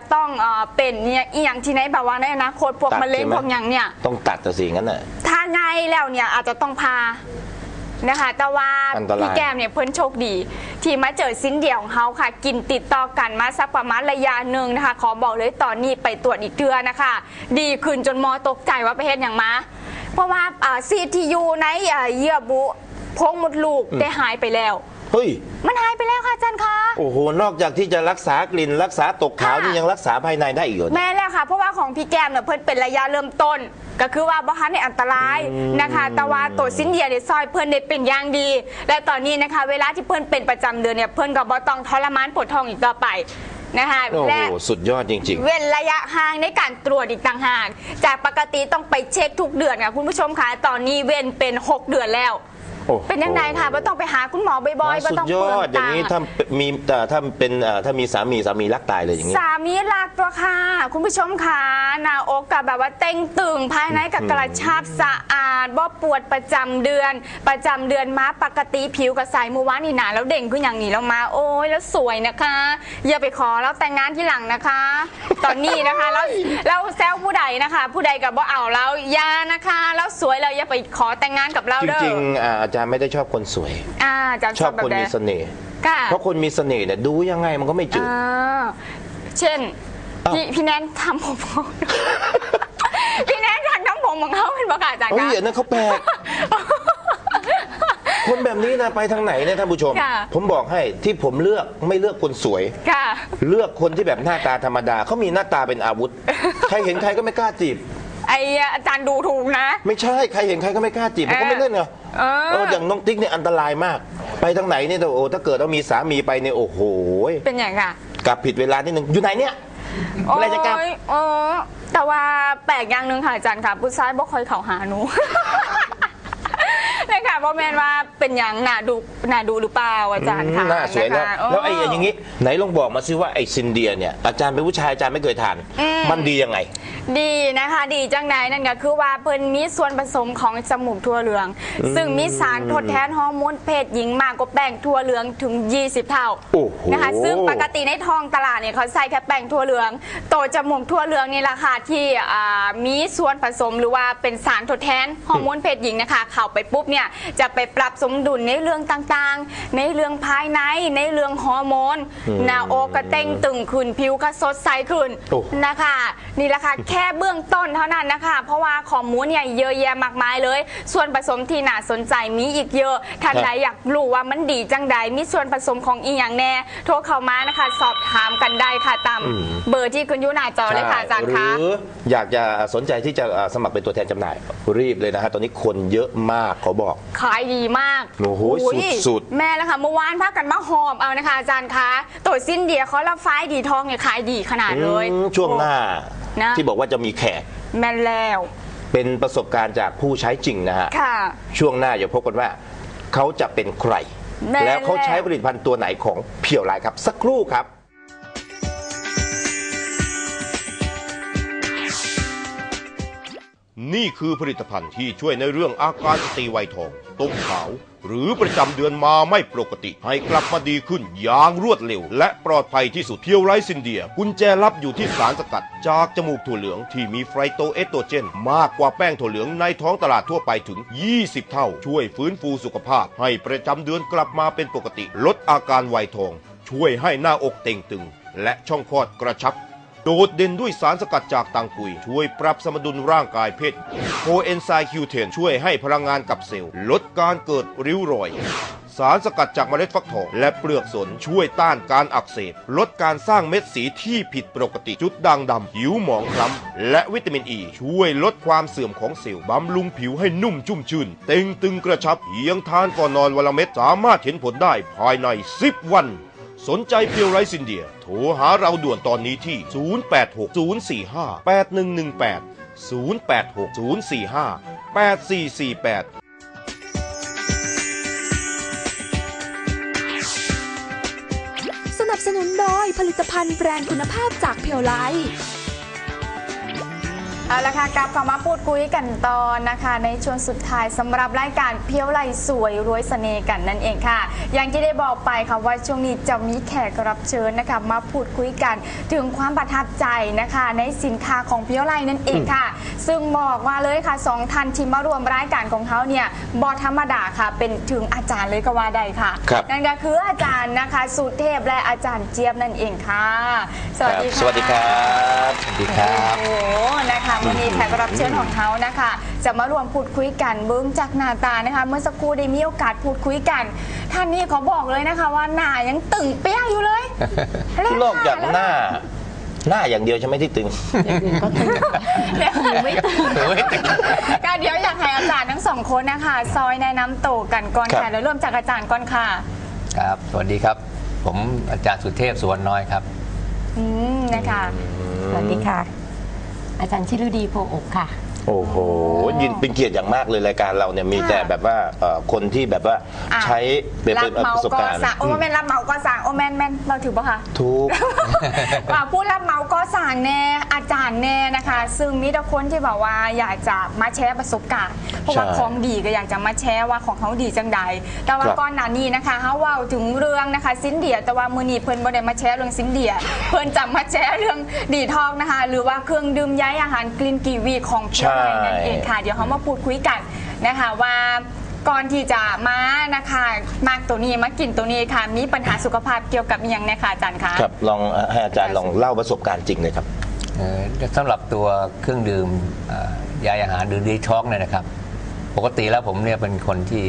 ก็ต้องเอ่อเป็นเนี่ยอีหยังที่ไหนแบบว่าในอนาคตพวกตัดมะเร็งใช่ไหมพวกอย่างเนี่ย ต้องตัดแต่สิ่งนั้นน่ะ ถ้าไงแล้วเนี่ยอาจจะต้องพานะคะ แต่ว่าอันตราย พี่แก้มเนี่ยเพิ่นโชคดี ที่มาเจอสิ้นเดียวของเขาค่ะ กินติดต่อกันมาสักประมาณระยะหนึ่งนะคะ ขอบอกเลยตอนนี้ไปตรวจอีกเดือนนะคะ ดีขึ้นจนหมอตกใจว่าไปเฮ็ดอย่างมา เพราะว่าซีทียูในเอ่อเยื่อบุโพรงมดลูกได้หายไปแล้ว เฮ้ย มันหายไปแล้วค่ะอาจารย์คะ โอ้โห นอกจากที่จะรักษากลิ่นรักษาตกขาวค่ะนี่ยังรักษาภายในได้อีกเหรอ แม่แล้วค่ะ เพราะว่าของพี่แก้มเนี่ยเพิ่นเป็นระยะเริ่มต้น ก็คือว่าบ้านในอันตรายนะคะแต่ว่าตัวสินเดียเนี่ยซอยเพิ่นได้เป็นอย่างดี และตอนนี้นะคะ เวลาที่เพิ่นเป็นประจำเดือนเนี่ยเพิ่นก็บ่ต้องทรมานปวดท้องอีกต่อไปนะคะโอ้และ โห สุดยอดจริงเว้นระยะห่างในการตรวจอีกต่างหาก จากปกติต้องไปเช็คทุกเดือนค่ะคุณผู้ชมคะตอนนี้เว้นเป็น 6 เดือนแล้วๆโอ้โห เป็นยังไงค่ะว่าต้องไปหาคุณหมอบ่อยๆสุว่าดต้องยเปลือองดอย่างตังนี้ค์ถ้ามีเอ่อถ้าเป็นเอ่อถ้ามีสามีสามีรักตายเลยอย่างนี้ สามีรักตัวค่ะ คุณผู้ชมค่ะหนาอกกับแบบว่าเต้งตึงภายในกับกระชับสะอาดบ่ปวดประจำเดือน ประจำเดือนมาปกติผิวกับใสเมื่อวานนี่หนาแล้วเด่งขึ้นอย่างนี้แล้วมา โอ้ยแล้วสวยนะคะ อย่าไปขอแล้วแต่งงานที่หลังนะคะ ตอนนี้นะคะแล้วแล้วแซวผู้ใดนะคะ ผู้ใดกับบ่เอาแล้วอยานะคะ แล้วสวยแล้วอย่าไปขอแต่งงานกับเราจเด้อ ริงๆอ่าอาจารย์ไม่ได้ชอบคนสวย อ่าอาจารย์ชชออบบแบบคนใดมีเสน่ห์ค่ะเพราะคนมีเสน่ห์เนี่ยดูยังไงมันก็ไม่จืด อ่าเช่น อ้าว พี่พี่แนนทำผมของพี่แนนทำน้ำผมของเขาเป็นประกาศจากเฮ้ยการอันนั้นเขาแปลก คนแบบนี้นะไปทางไหนเนี่ยท่านผู้ชม ค่ะ ผมบอกให้ที่ผมเลือกไม่เลือกคนสวย ค่ะ เลือกคนที่แบบหน้าตาธรรมดาเขามีหน้าตาเป็นอาวุธ ใครเห็นใครก็ไม่กล้าจีบ ไออาจารย์ดูถูกนะ ไม่ใช่ใครเห็นใครก็ไม่กล้าจีบผมก็ไม่เล่นไงเอ อเอออย่างน้องติ๊กเนี่ยอันตรายมาก ไปทางไหนเนี่ยโอ้ถ้าเกิดว่ามีสามีไปเนี่ยโอ้โหเป็นอย่างค่ะกลับผิดเวลานิดนึงอยู่ไหนเนี่ยเมื่อไหรจะกลับโอ้ยเออแต่ว่าแปลกอย่างหนึ่งค่ะอาจารย์ค่ะผู้ชายบ่คอยเข่าหาหนูนะคะเพราะแมนว่าเป็นอย่างน่าดูน่าดูหรือเปล่าอาจารย์ค่ะหน้าสวยแล้ว นะคะแล้วไอ้เอย่างนี้ไหนลองบอกมาซิว่าไอ้ซินเดียเนี่ยอาจารย์เป็นผู้ชายอาจารย์ไม่เคยทาน มันดียังไง ดีนะคะ ดีจังไหนนั่นก็คือว่าเพิ่นมีส่วนผสมของสมุนทั่วเหลือง ซึ่งมีสารทดแทนฮอร์โมนเพศหญิงมากกว่าแป้งทั่วเหลืองถึง 20 เท่าโอ้โห นะคะ ซึ่งปกติในท้องตลาดเนี่ยเขาใส่แค่แป้งทั่วเหลือง โตจมูกทั่วเหลืองนี่แหละค่ะที่อ่ามีส่วนผสมหรือว่าเป็นสารทดแทนฮอร์โมนเพศหญิงนะคะเข้าไปปุ๊บเนี่ยจะไปปรับสมดุลในเรื่องต่างๆ ในเรื่องภายในในเรื่องฮอร์โมนหน้าอกก็เต้งตึงขึ้นผิวก็สดใสขึ้นโอ้ นะคะนี่แหละค่ะแค่เบื้องต้นเท่านั้นนะคะ เพราะว่าข้อมูลเนี่ยเยอะแยะมากมายเลย ส่วนผสมที่น่าสนใจมีอีกเยอะท่านใดอยากรู้ว่ามันดีจังใดมีส่วนผสมของอีหยังแน่ โทรเข้ามานะคะ สอบถามกันได้ค่ะตามเบอร์ที่คุณยุหน้าจอเลยค่ะอาจารย์คะหรืออยากจะสนใจที่จะสมัครเป็นตัวแทนจำหน่ายรีบเลยนะฮะตอนนี้คนเยอะมากเขาบอก ขายดีมากโอ้โหยสุดๆ แม่แล้วค่ะเมื่อวานพักกันมาหอมเอานะคะอาจารย์คะตัวสิ้นเดียเขาละไฟดีทองเนี่ยขายดีขนาดเลย อืมช่วงหน้า นะ ที่บอกว่าจะมีแขก แม่นแล้ว เป็นประสบการณ์จากผู้ใช้จริงนะฮะ ค่ะ ช่วงหน้าอย่าพบกันว่า เขาจะเป็นใคร แน่แล้วเขาใช้แล้วผลิตภัณฑ์ตัวไหนของเพียวไลน์ครับ สักครู่ครับ นี่คือผลิตภัณฑ์ที่ช่วยในเรื่องอาการสตรีวัยทองตกขาว หรือประจำเดือนมาไม่ปกติ ให้กลับมาดีขึ้นอย่างรวดเร็ว และปลอดภัยที่สุดเพียวไรซินเดีย กุญแจลับอยู่ที่สารสกัด จากจมูกถั่วเหลืองที่มีไฟโตเอสโตรเจน มากกว่าแป้งถั่วเหลืองในท้องตลาดทั่วไปถึง 20 เท่า ช่วยฟื้นฟูสุขภาพ ให้ประจำเดือนกลับมาเป็นปกติ ลดอาการวัยทอง ช่วยให้หน้าอกเต่งตึง และช่องคลอดกระชับ โดดเด่นด้วยสารสกัดจากตังกุย ช่วยปรับสมดุลร่างกายเพศโคเอนไซม์คิวเทนช่วยให้พลังงานกับเซลล์ลดการเกิดริ้วรอย สารสกัดจากเมล็ดฟักทองและเปลือกสนช่วยต้านการอักเสบ ลดการสร้างเม็ดสีที่ผิดปกติจุดด่างดำผิวหมองคล้ำ และวิตามินอ e ีช่วยลดความเสื่อมของเซลล์บำรุงผิวให้นุ่มชุ่มชื่นเต่งตึงกระชับเพียงทานก่อนนอนวันละเม็ดสามารถเห็นผลได้ภายใน 10 วัน สนใจเพียวไรซินเดีย โทรหาเราด่วนตอนนี้ที่ 086045 8118 086045 8448สนับสนุนโดยผลิตภัณฑ์แบรนด์คุณภาพจากเพียวไลท์ เอาละค่ะกลับเข้ามาพูดคุยกันตอนนะคะ ในช่วงสุดท้ายสำหรับรายการเพียวไหลสวยรวยเสน่ห์กันนั่นเองค่ะ อย่างที่ได้บอกไปค่ะว่าช่วงนี้จะมีแขกรับเชิญนะคะ มาพูดคุยกันถึงความประทับใจนะคะ ในสินค้าของเพียวไหลนั่นเองค่ะ ซึ่งบอกว่าเลยค่ะสองท่านที่มารวมรายการของเขาเนี่ยบอธรรมดาค่ะ เป็นถึงอาจารย์เลยก็ว่าได้ค่ะครับนั่นก็คืออาจารย์นะคะ สุเทพและอาจารย์เจี๊ยบนั่นเองค่ะ สวัสดีค่ะสวัสดีครับสวัสดีครับโอ้โหนะคะวันนี้แขกรับเชิญของเขานะคะ จะมารวมพูดคุยกันเบิ้งจากหน้าตานะคะ เมื่อสักครู่ได้มีโอกาสพูดคุยกัน ท่านนี้เขาบอกเลยนะคะ ว่าหน้ายังตึงเปี้ยอยู่เลยนอกจากหน้าหน้าอย่างเดียวใช่ไหมที่ตึงเดี๋ยวไม่ตึงก็เดี๋ยวอยากให้อาจารย์ทั้งสองคนนะคะ ซอยแนะนำโตวกันก่อนครัค่ะบแล้วเริ่มจากอาจารย์ก่อนค่ะ ครับ สวัสดีครับ ผมอาจารย์สุเทพสุวรรณน้อยครับ อืมนะคะ สวัสดีค่ะ อาจารย์ชิรุดีโพอกค่ะ โอ้โหยินเป็นเกียรติอย่างมากเลยรายการเราเนี่ยมีค่ะแต่แบบว่าเอ่อคนที่แบบว่าอะ ใช้เป็นรัเป็บนเหมาประสบก็การณ์สั่งโอ้แม่นรับเหมาก็สั่งโอ้แม่นแม่นเราถือปะคะ ทุกว่าผู้รับเหมาก็สั่งแน่อาจารย์แน่นะคะ ซึ่งมีแต่คนที่แบบว่าอยากจะมาแชร์ประสบการณ์เพราะว่าใช่ของดีก็อยากจะมาแชร์ว่าของเขาดีจังใดแต่ว่าครับก่อนหน้านี้นะคะเขาเว่าถึงเรื่องนะคะสินเดียแต่ว่ามือนีเพิ่นบ่ได้มาแชร์เรื่องสินเดีย เพิ่นจะมาแชร์เรื่องดีทอกนะคะ หรือว่าเครื่องดื่มย้ายอาหารกลินกีวีของเพียวไทยนั่นเองค่ะ เดี๋ยวเขามาพูดคุยกันนะคะว่าก่อนที่จะมานะคะมากตัวนี้มากินตัวนี้ค่ะ มีปัญหาสุขภาพเกี่ยวกับอหย่างเนะคะอาจารย์คะครับลองให้อาจารย์ลองเล่าประสบการณ์จริงเลยครับเอ่อสำหรับตัวเครื่องดื่มเอ่อยาอาหารหรือดีท็อกเนี่ยนะครับ ปกติแล้วผมเนี่ยเป็นคนที่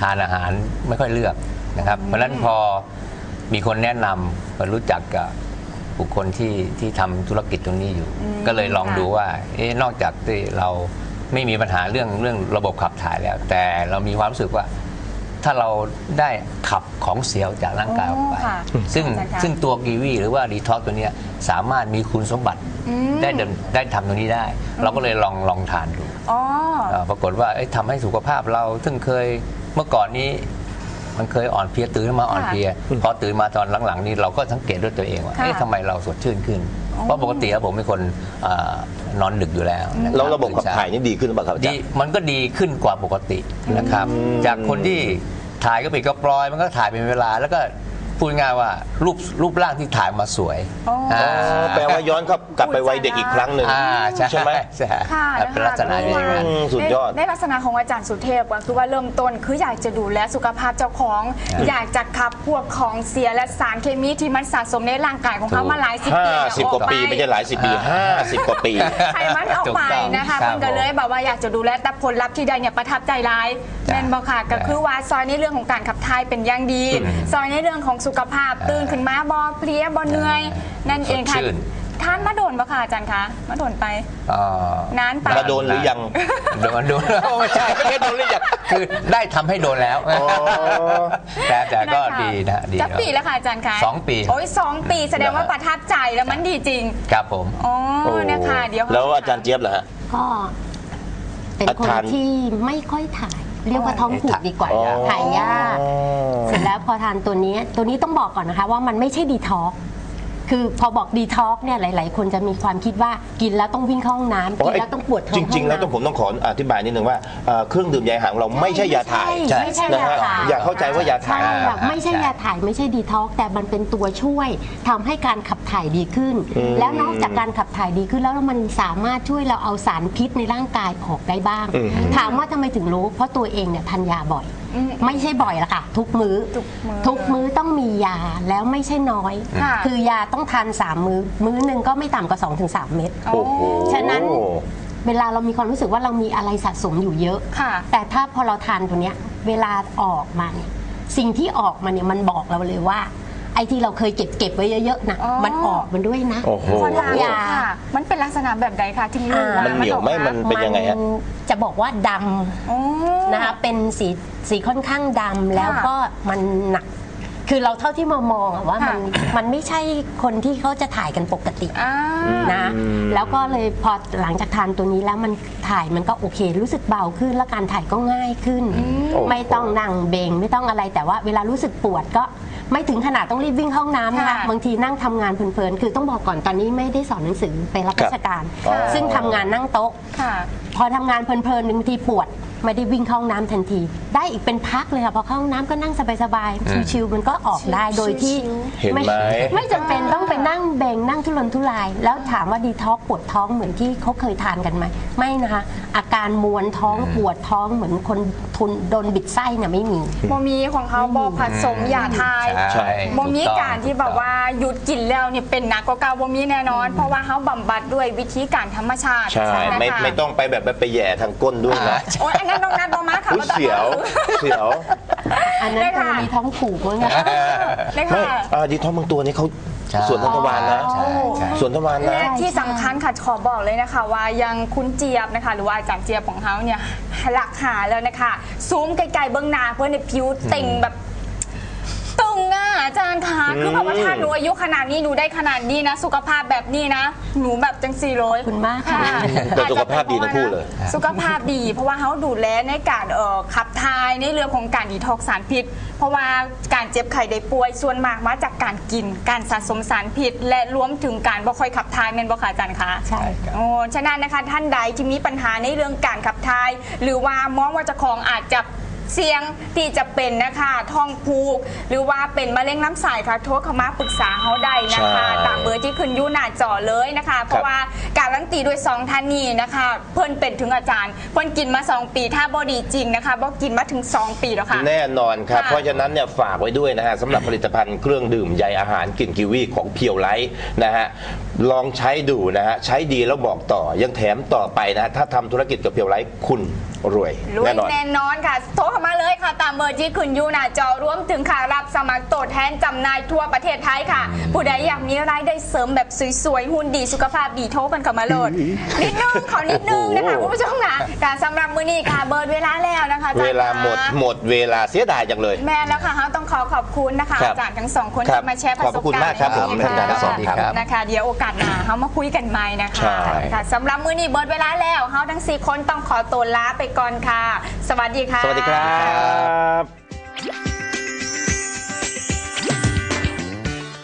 ทานอาหารไม่ค่อยเลือกนะครับ เพราะฉะนั้นพอมีคนแนะนำก็รู้จักกับ บุคคลที่ที่ทำธุรกิจตรงนี้อยู่ ก็เลยลองดูว่าเอ๊ะนอกจากที่เราไม่มีปัญหาเรื่องเรื่องระบบขับถ่ายแล้ว แต่เรามีความรู้สึกว่า ถ้าเราได้ขับของเสียออกจากร่างกายออกไป อ๋อค่ะซึ่งอาจารย์คะ ซึ่งตัวกีวีหรือว่าดีท็อกตัวเนี้ยสามารถมีคุณสมบัติอืมได้เดินได้ทำตรงนี้ได้ เราก็เลยลองลองทานดู อ๋อ เอ่อปรากฏว่าเอ๊ะทำให้สุขภาพเราซึ่งเคยเมื่อก่อนนี้ มันเคยอ่อนเพลียตื่นมาอ่อนเพลียพอตื่นมาตอนหลังๆ นี้เราก็สังเกตด้วยตัวเองว่าค่ะเอ๊ะทำไมเราสดชื่นขึ้น เพราะปกติแล้วผมเป็นคนเอ่อนอนดึกอยู่แล้วนคแล้วระบบขับตื่นเช้ถ่ายนี่ดีขึ้นหรือเปล่าครับอาจาดีรย์มันก็ดีขึ้นกว่าปกตินะครับ จากคนที่ถ่ายก็ปิดก็ปลอยมันก็ถ่ายเป็นเวลาแล้วก็ พูดง่ายๆว่ารูปรูปร่างที่ถ่ายมาสวยอ๋ออ่าแปลว่าย้อนเข้ากลับไปวัยเด็กอีกครั้งหนึ่งอ่าใช่ใช่ไหม ใช่ค่ะเป็นลักษณะอย่างนั้น อืมสุดยอด ในในลักษณะของอาจารย์สุเทพก็คือว่าเริ่มต้นคืออยากจะดูแลสุขภาพเจ้าของ อยากจะขับพวกของเสียและสารเคมีที่มันสะสมในร่างกายของเขาถูกมาหลายสิบห้าปีสิบกว่าปีไม่ใช่หลายสิบปีห้าสิบกว่าปีไขมันออกไปนะคะถูกต้องมันก็เลยแบบว่าอยากจะดูแลแต่ผลลัพธ์ที่ได้เนี่ยประทับใจร้ายจ้ะ แม่นบอกค่ะก็คือว่าซอยในเรื่องของการขับถ่ายเป็นอย่างดี ซอยในเรื่องของสุขภาพตื่นขึ้นมาบอเพลียบอเหนื่อย นั่นเองค่ะ สดชื่นท่านมาโดนปะค่ะอาจารย์คะมาโดนไป เอ่อ นานไป มาโดนหรือยัง โดนโดนไม่ใช่ไม่ใช่โดนหรือยังคือได้ทำให้โดนแล้วแต่แต่ก็นะคะดีนะดีจะปีแล้วค่ะอาจารย์คะสองปี โอ้ยสองปีแสดงว่าประทับใจแล้วมันดีจริงครับผม อ๋อนะคะเดี๋ยว แล้วอาจารย์เจี๊ยบล่ะฮะ ก็เป็นอาคนจารย์ ที่ไม่ค่อยถ่าย เรียกว่าท้องผูกดีกว่าอ๋อถ่ายยากเสร็จแล้วพอทานตัวนี้ตัวนี้ต้องบอกก่อนนะคะว่ามันไม่ใช่ดีท็อกซ์ คือพอบอกดีท็อกซ์เนี่ยหลาย ๆ คนจะมีความคิดว่ากินแล้วต้องวิ่งเข้าห้องน้ำกินแล้วต้องปวดท้องจริง ๆ แล้วต้องผมต้องขออธิบายนิดนึงว่าเอ่อเครื่องดื่มยาหางเราไม่ใช่ยาถ่ายใช่ไม่ใช่นะยาฮะถ่าย อย่าเข้าใจว่ายาถ่ายใช่ค่ะไม่ใช่ใช่ยาถ่ายไม่ใช่ดีท็อกซ์แต่มันเป็นตัวช่วยทำให้การขับถ่ายดีขึ้นแล้วนอกจากการขับถ่ายดีขึ้นแล้วมันสามารถช่วยเราเอาสารพิษในร่างกายออกได้บ้าง อืม ถามว่าทำไมถึงรู้ เพราะตัวเองเนี่ยทานยาบ่อย อืมไม่ใช่บ่อยละค่ะ ทุกมื้อทุกมื้อทุกมื้อต้องมียาแล้วไม่ใช่น้อย ค่ะ คือยาต้องทานสามมื้อ มื้อหนึ่งก็ไม่ต่ำกว่า2อถึงสเม็ด โอ้โห ฉะนั้น เวลาเรามีความรู้สึกว่าเรามีอะไรสะสมอยู่เยอะ ค่ะ แต่ถ้าพอเราทานตัวเนี้ย เวลาออกมาเนี่ยสิ่งที่ออกมาเนี่ยมันบอกเราเลยว่าไอ้ที่เราเคยเก็บเก็บไว้เยอะๆนะอ๋อ มันออกมันด้วยนะ โอ้โห คนถามยาค่ะ มันเป็นลักษณะแบบใดคะที่รู้ว่า มันเหนียวไหมออกามันเป็นยังไงฮะ จะบอกว่าดอ๋อำนะคะเป็นสีสีค่อนข้างดำแล้วก็มันหนัก คือเราเท่าที่มามองอะว่ามันค่ะมันไม่ใช่คนที่เขาจะถ่ายกันปกติ อ่า นะแล้วก็เลยพอหลังจากทานตัวนี้แล้วมันถ่ายมันก็โอเค รู้สึกเบาขึ้น แล้วการถ่ายก็ง่ายขึ้นโอ้โหไม่ต้องนั่งเบงไม่ต้องอะไรแต่ว่าเวลารู้สึกปวดก็ ไม่ถึงขนาดต้องรีบวิ่งเข้าห้องน้ำนะคะค่ะ บางทีนั่งทำงานเพลินๆคือต้องบอกก่อนตอนนี้ไม่ได้สอนหนังสือไปรับครับราชการอ๋อซึ่งทำงานนั่งโต๊ะ ค่ะ พอทำงานเพลินๆบางทีปวด ไม่ได้วิ่งเข้าห้องน้ำทันที ได้อีกเป็นพักเลยค่ะพอเข้าห้องน้ำก็นั่งสบายๆชิวๆมันก็ออกได้โดยที่เห็นไหม ไม่จำเป็นต้องไปนั่งเบงนั่งทุรนทุราย แล้วถามว่าดีท็อกปวดท้องเหมือนที่เขาเคยทานกันไหมไม่นะคะ อาการมวนท้องปวดท้องเหมือนคนทุนโดนบิดไส้เนี่ยไม่มี โมมีของเขาบอผสมยาทายใช่โมมีการที่แบบว่าหยุดกินแล้วเนี่ยเป็นหนักกว่าเก่าโมมีแน่นอน เพราะว่าเขาบำบัดด้วยวิธีการธรรมชาติใช่นะคะไม่ไม่ต้องไปแบบไปแหย่ทางก้นด้วยนะโอ้ยอันนั้นน้องนัดบอมาค่ะอุ๊ยเสียวเสียวอันนั้นได้กรค่ะณีท้องผูกเหมือนกันเลยไม่ค่ะอ่าดีท้องบางตัวนี่เขาใช่ สวนทานตะวันนะใช่ใช่ สวนทวารนะ และที่สำคัญค่ะขอบอกเลยนะคะ ว่ายังคุณเจี๊ยบนะคะ หรือว่าอาจารย์เจี๊ยบของเขาเนี่ยหลักหาแล้วนะคะ ซูมไกลๆเบื้องหน้าเพื่อนในผิวเต่งแบบตึง อะอาจารย์คะคือแบบว่าถ้าหนูอายุขนาดนี้หนูได้ขนาดนี้นะ สุขภาพแบบนี้นะ หนูแบบจังสี่ร้อยขอบคุณมากค่ะแต่สุขภาพดีทั้งคู่เลย สุขภาพดี เพราะว่าเขาดูแลในการเอ่อขับถ่ายในเรื่องของการดีท็อกซ์สารพิษ เพราะว่าการเจ็บไข้ได้ป่วยส่วนมากมาจากการกิน การสะสมสารพิษ และรวมถึงการบ่ค่อยขับถ่ายแม่นบ่ค่ะอาจารย์คะใช่ค่ะโอ้ฉะนั้นนะคะท่านใดที่มีปัญหาในเรื่องการขับถ่าย หรือว่ามองว่าเจะของอาจจะ เสี่ยงที่จะเป็นนะคะท้องผูก หรือว่าเป็นมะเร็งน้ำสายค่ะโทรเข้ามาปรึกษาเขาได้นะคะ ใช่ตามเบอร์ที่ขึ้นอยู่หน้าจอเลยนะคะ เพราะว่าการันตีด้วยสองท่านนี้นะคะ เพิ่นเป็นถึงอาจารย์ เพิ่นกินมา2ปีถ้าบอดีจริงนะคะบอกกินมาถึง2ปีแล้วค่ะ แน่นอนครับ ค่ะเพราะฉะนั้นเนี่ยฝากไว้ด้วยนะฮะสำหรับผลิตภัณฑ์เครื่องดื่มใยอาหารกลิ่นกิวีของเพียวไลท์นะฮะลองใช้ดูนะฮะใช้ดีแล้วบอกต่อยังแถมต่อไปนะฮะถ้าทำธุรกิจกับเพียวไลท์คุณรวยรวยแน่นอน แน่นอนค่ะ โทรเข้ามาเลยค่ะ ตามเบอร์ที่ขึ้นอยู่หน้าจอรวมถึงค่ะรับสมัครตัวแทนจำหน่ายทั่วประเทศไทยค่ะ ผู้ใดอยากมีรายได้เสริมแบบสวยๆหุ่นดีสุขภาพดีโทรกันเข้ามาเลยนิดนึงขอนิดนึงนะคะโอ้คุณผู้ชมค่ะการสำหรับ มื้อนี้ค่ะเบอร์เวลาแล้วนะคะอจรเวย์ลาหมดค่ะหมดเวลาเสียดายจังเลย แม่แล้วค่ะต้องขอขอบคุณนะคะครับอาจารย์ทั้งสองคนครับที่มาแชร์ประสบขอบคุณการณ์มากครับในวันนี้ผมอาจารย์ทั้งสองค่ะครับนะคะ เดี๋ยวโอกาสหน้าเขามาคุยกันใหม่นะใช่คะค่ะสำหรับมื้อนี้เบิร์ดเวลาแล้วเขาทั้งสี่คนต้องขอตัวลาไปก่อนค่ะ สวัสดีค่ะ สวัสดีครับ